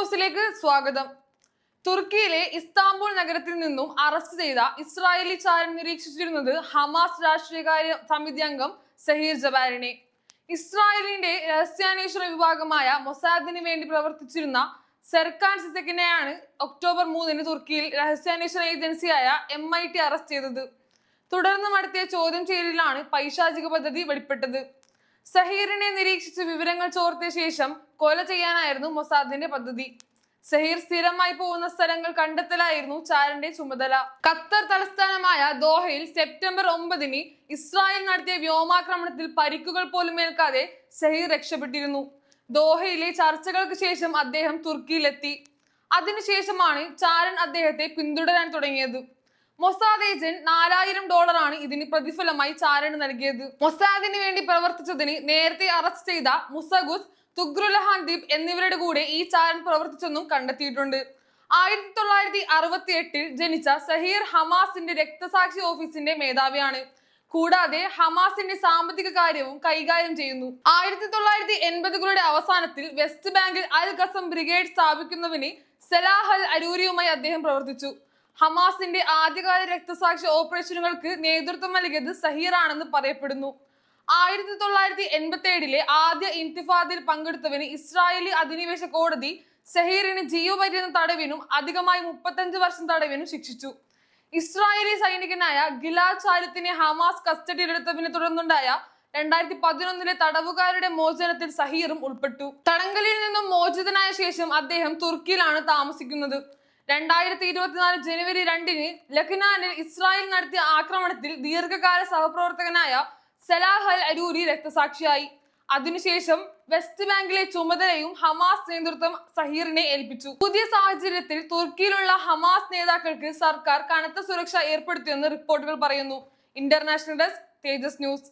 ന്യൂസിലേക്ക് സ്വാഗതം. തുർക്കിയിലെ ഇസ്താംബുൾ നഗരത്തിൽ നിന്നും അറസ്റ്റ് ചെയ്ത ഇസ്രായേലി ചാരൻ നിരീക്ഷിച്ചിരുന്നത് ഹമാസ് രാഷ്ട്രീയകാര്യ സമിതി അംഗം സഹീർ ജബാരിനെ. ഇസ്രായേലിന്റെ രഹസ്യാന്വേഷണ വിഭാഗമായ മൊസാദിന് വേണ്ടി പ്രവർത്തിച്ചിരുന്ന സെർക്കാൻ സിസക്കിനെയാണ് ഒക്ടോബർ മൂന്നിന് തുർക്കിയിൽ രഹസ്യാന്വേഷണ ഏജൻസിയായ എം ഐ ടി അറസ്റ്റ് ചെയ്തത്. തുടർന്ന് നടത്തിയ ചോദ്യം ചെയ്യലിലാണ് പൈശാചിക പദ്ധതി വെളിപ്പെട്ടത്. സഹീറിനെ നിരീക്ഷിച്ച് വിവരങ്ങൾ ചോർത്തിയ ശേഷം കൊല ചെയ്യാനായിരുന്നു മൊസാദിന്റെ പദ്ധതി. സഹീർ സ്ഥിരമായി പോകുന്ന സ്ഥലങ്ങൾ കണ്ടെത്തലായിരുന്നു ചാരന്റെ ചുമതല. ഖത്തർ തലസ്ഥാനമായ ദോഹയിൽ സെപ്റ്റംബർ ഒമ്പതിന് ഇസ്രായേൽ നടത്തിയ വ്യോമാക്രമണത്തിൽ പരിക്കുകൾ പോലും ഏൽക്കാതെ സഹീർ രക്ഷപ്പെട്ടിരുന്നു. ദോഹയിലെ ചർച്ചകൾക്ക് ശേഷം അദ്ദേഹം തുർക്കിയിലെത്തി. അതിനുശേഷമാണ് ചാരൻ അദ്ദേഹത്തെ പിന്തുടരാൻ തുടങ്ങിയത്. മൊസാദ് ഏജന്റ് നാലായിരം ഡോളറാണ് ഇതിന് പ്രതിഫലമായി ചാരന് നൽകിയത്. മൊസാദിന് വേണ്ടി പ്രവർത്തിച്ചതിന് നേരത്തെ അറസ്റ്റ് ചെയ്ത മുസഗുസ് തുഗ്രുലഹാൻ ദീപ് എന്നിവരുടെ കൂടെ ഈ ചാരൻ പ്രവർത്തിച്ചെന്നും കണ്ടെത്തിയിട്ടുണ്ട്. ആയിരത്തി തൊള്ളായിരത്തി അറുപത്തി എട്ടിൽ ജനിച്ച സഹീർ ഹമാസിന്റെ രക്തസാക്ഷി ഓഫീസിന്റെ മേധാവിയാണ്. കൂടാതെ ഹമാസിന്റെ സാമ്പത്തിക കാര്യവും കൈകാര്യം ചെയ്യുന്നു. ആയിരത്തി തൊള്ളായിരത്തി എൺപതുകളുടെ അവസാനത്തിൽ വെസ്റ്റ് ബാങ്കിൽ അൽ ഖസം ബ്രിഗേഡ് സ്ഥാപിക്കുന്നതിന് സലാഹൽ അരൂരിയുമായി അദ്ദേഹം പ്രവർത്തിച്ചു. ഹമാസിന്റെ ആദ്യകാല രക്തസാക്ഷി ഓപ്പറേഷനുകൾക്ക് നേതൃത്വം നൽകിയത് സഹീറാണെന്ന് പറയപ്പെടുന്നു. ആയിരത്തി തൊള്ളായിരത്തി എൺപത്തി ഏഴിലെ ആദ്യ ഇൻതിഫാദിൽ പങ്കെടുത്തവന് ഇസ്രായേലി അധിനിവേശ കോടതി സഹീറിന് ജീവപര്യന്തം തടവിനും അധികമായി മുപ്പത്തഞ്ച് വർഷം തടവിനും ശിക്ഷിച്ചു. ഇസ്രായേലി സൈനികനായ ഗിലാ ചാരിത്തിനെ ഹമാസ് കസ്റ്റഡിയിലെടുത്തതിനെ തുടർന്നുണ്ടായ രണ്ടായിരത്തി പതിനൊന്നിലെ തടവുകാരുടെ മോചനത്തിൽ സഹീറും ഉൾപ്പെട്ടു. തടങ്കലിൽ നിന്നും മോചിതനായ ശേഷം അദ്ദേഹം തുർക്കിയിലാണ് താമസിക്കുന്നത്. രണ്ടായിരത്തി ഇരുപത്തിനാല് ജനുവരി രണ്ടിന് ലഖ്നാനിൽ ഇസ്രായേൽ നടത്തിയ ആക്രമണത്തിൽ ദീർഘകാല സഹപ്രവർത്തകനായ സലാഹ് അൽ അരൂരി രക്തസാക്ഷിയായി. അതിനുശേഷം വെസ്റ്റ് ബാങ്കിലെ ചുമതലയും ഹമാസ് നേതൃത്വം സഹീറിനെ ഏൽപ്പിച്ചു. പുതിയ സാഹചര്യത്തിൽ തുർക്കിയിലുള്ള ഹമാസ് നേതാക്കൾക്ക് സർക്കാർ കനത്ത സുരക്ഷ ഏർപ്പെടുത്തിയെന്ന് റിപ്പോർട്ടുകൾ പറയുന്നു. International desk Tejas news.